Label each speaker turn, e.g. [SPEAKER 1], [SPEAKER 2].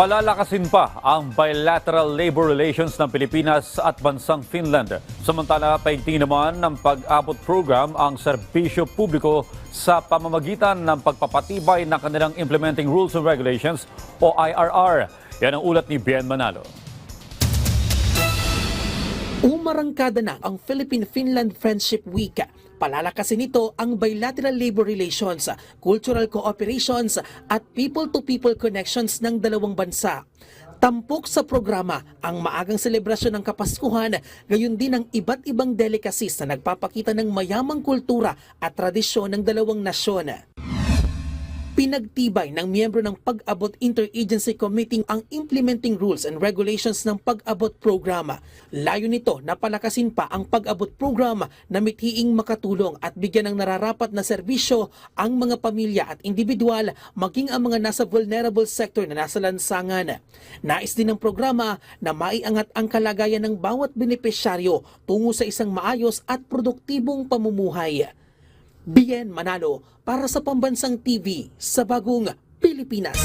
[SPEAKER 1] Palalakasin pa ang bilateral labor relations ng Pilipinas at bansang Finland. Samantala, paigting naman ng pag-abot program ang serbisyo publiko sa pamamagitan ng pagpapatibay ng kanilang Implementing Rules and Regulations o IRR. Yan ang ulat ni Bien Manalo.
[SPEAKER 2] Umarangkada na ang Philippine-Finland Friendship Week. Palalakasin nito ang bilateral labor relations, cultural cooperations at people-to-people connections ng dalawang bansa. Tampok sa programa ang maagang selebrasyon ng Kapaskuhan, gayon din ang iba't ibang delicacies na nagpapakita ng mayamang kultura at tradisyon ng dalawang nasyon. Pinagtibay ng miyembro ng Pag-abot Interagency Committee ang implementing rules and regulations ng Pag-abot Program. Layo nito na palakasin pa ang Pag-abot Program na mithiing makatulong at bigyan ng nararapat na serbisyo ang mga pamilya at individual maging ang mga nasa vulnerable sector na nasa lansangan. Nais din ng programa na maiangat ang kalagayan ng bawat benepisyaryo tungo sa isang maayos at produktibong pamumuhay. Bien Manalo para sa Pambansang TV sa Bagong Pilipinas.